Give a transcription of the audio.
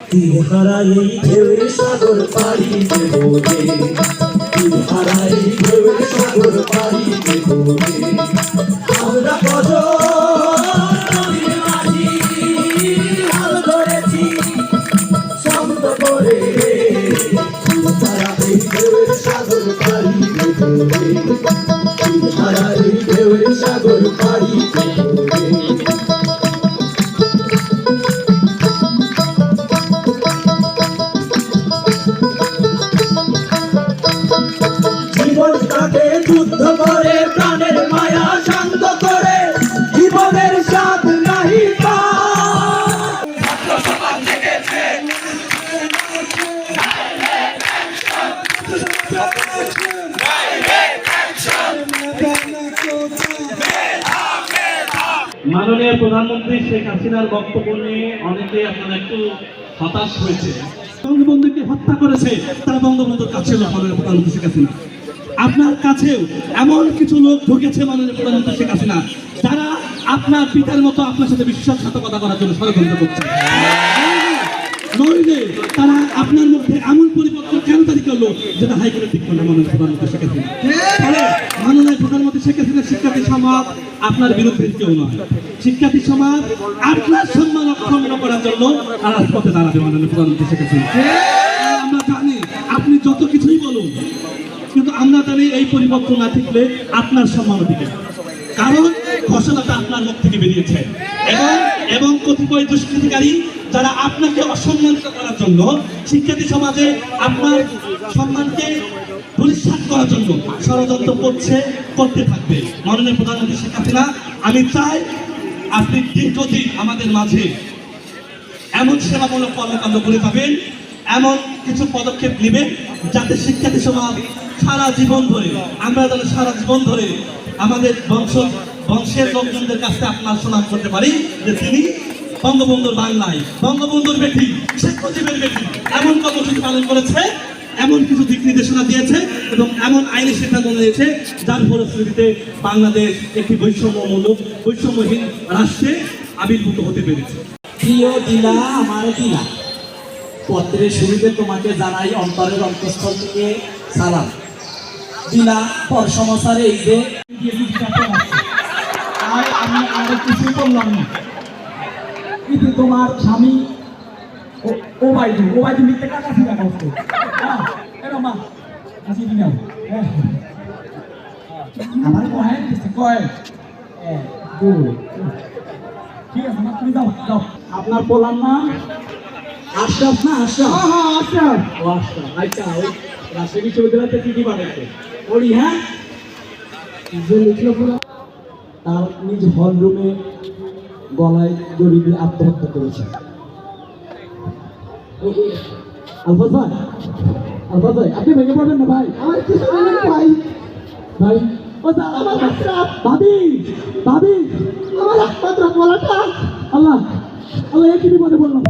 তীর হারাই ঢেউয়ের সাগর পাড়ি দেব রে। তীর হারাই ঢেউয়ের সাগর পাড়ি দেব রে। আমরা কত সাগর পাড়ি দেব রে। হারাই ঢেউয়ের সাগর পাড়ি দেব যুদ্ধ করে প্রাণের মায়া শান্ত করে জীবনের স্বাদ নাহি মাননীয় প্রধানমন্ত্রী শেখ হাসিনার বক্তব্য নিয়ে অনেকে আপনারা একটু হতাশ হয়েছে বঙ্গবন্ধুকে হত্যা করেছে তারা বঙ্গবন্ধুর কাছে হলো প্রধানমন্ত্রী শেখ হাসিনা। আপনার কাছেও এমন কিছু লোক ঢুকেছে মাননীয় প্রধানমন্ত্রী শেখ হাসিনা, যারা আপনার পিতার মতো আপনার সাথে বিশ্বাসঘাতকতা করার জন্য ষড়যন্ত্র করছে। নইলে তারা আপনার মধ্যে এমন পরিবর্তন কেন তারি করল যেটা হাইকোর্টের ঠিক করল মাননীয় প্রধানমন্ত্রী শেখ হাসিনা? মাননীয় প্রধানমন্ত্রী শেখ হাসিনা শিক্ষার্থী সমাজ আপনার বিরুদ্ধে কেউ নয়। শিক্ষার্থী সমাজ আপনার সম্মান অক্ষুণ্ণ করার জন্য রাজপথে দাঁড়াবে মাননীয় প্রধানমন্ত্রী শেখ হাসিনা। আমরা জানি আপনি যত কিছুই বলুন আমরা জানি এই পরিবর্তন না থাকলে আপনার সম্মান না। কারণ ঘোষণাটা আপনার মুখ থেকে বেরিয়েছে এবং এবং কতিপয় দুষ্কৃতিকারী যারা আপনাকে অসম্মানিত করার জন্য, শিক্ষার্থী সমাজে আপনার সম্মানকে পরিষ্কার করার জন্য ষড়যন্ত্র করছে, করতে থাকবে মাননীয় প্রধানমন্ত্রী শেখ হাসিনা, আমি চাই আপনি দীর্ঘদিন আমাদের মাঝে এমন সেবামূলক কর্মকাণ্ড করে যাবেন, এমন কিছু পদক্ষেপ নেবেন যাতে শিক্ষার্থী সমাজ সারা জীবন ধরে, আমরা যেন সারা জীবন ধরে আমাদের বংশ, বংশের লোকজনদের কাছে আপনার সুনাম করতে পারি যে তিনি বঙ্গবন্ধুর বাংলায়, বঙ্গবন্ধুর বেটি, শেখ মুজিবের বেটি, এমন কর্মসূচি পালন করেছে, এমন কিছু দিক নির্দেশনা দিয়েছে এবং এমন আইনি সিদ্ধান্ত নিয়েছে যার ফলশ্রুতিতে বাংলাদেশ একটি বৈষম্যমূলক, বৈষম্যহীন রাষ্ট্রে আবির্ভূত হতে পেরেছে। প্রিয় দিলা, আমার দিলা, পত্রের শুরুতে তোমাকে জানাই অন্তরের অন্তঃস্থল থেকে সালাম। দিলা পর সমাচারে এই যে আর আমি আর কিছু বললাম না। কিন্তু তোমার স্বামী ও- বাইদু ও বাইদু মিথ্যে কাকা ফিরা করতো মা আসি দিনা আমার কয় দিচ্ছে কয়? এক দুই ঠিক আছে মা তুমি যাও যাও। আপনার বললাম না আশরাফ না আশরাফ? হ্যাঁ হ্যাঁ আশরাফ। ও আশরাফ আচ্ছা রাজশাহী বিশ্ববিদ্যালয়তে চিঠি পাঠাইছে? ওরি হ্যাঁ? যে লিখলো পুরো তার নিজ হল রুমে গলায় দড়ি দিয়ে আত্মহত্যা করেছে। ও- ও- আলফাজ ভাই আলফাজ ভাই আপনি ভেঙে পড়বেন না ভাই? আমার কিছু ভাই। ভাই ও দা আমার বাচ্চা ভাবি ভাবি। আমার একমাত্র বলাটা আল্লাহ আল্লাহ একই বিপদে বললাম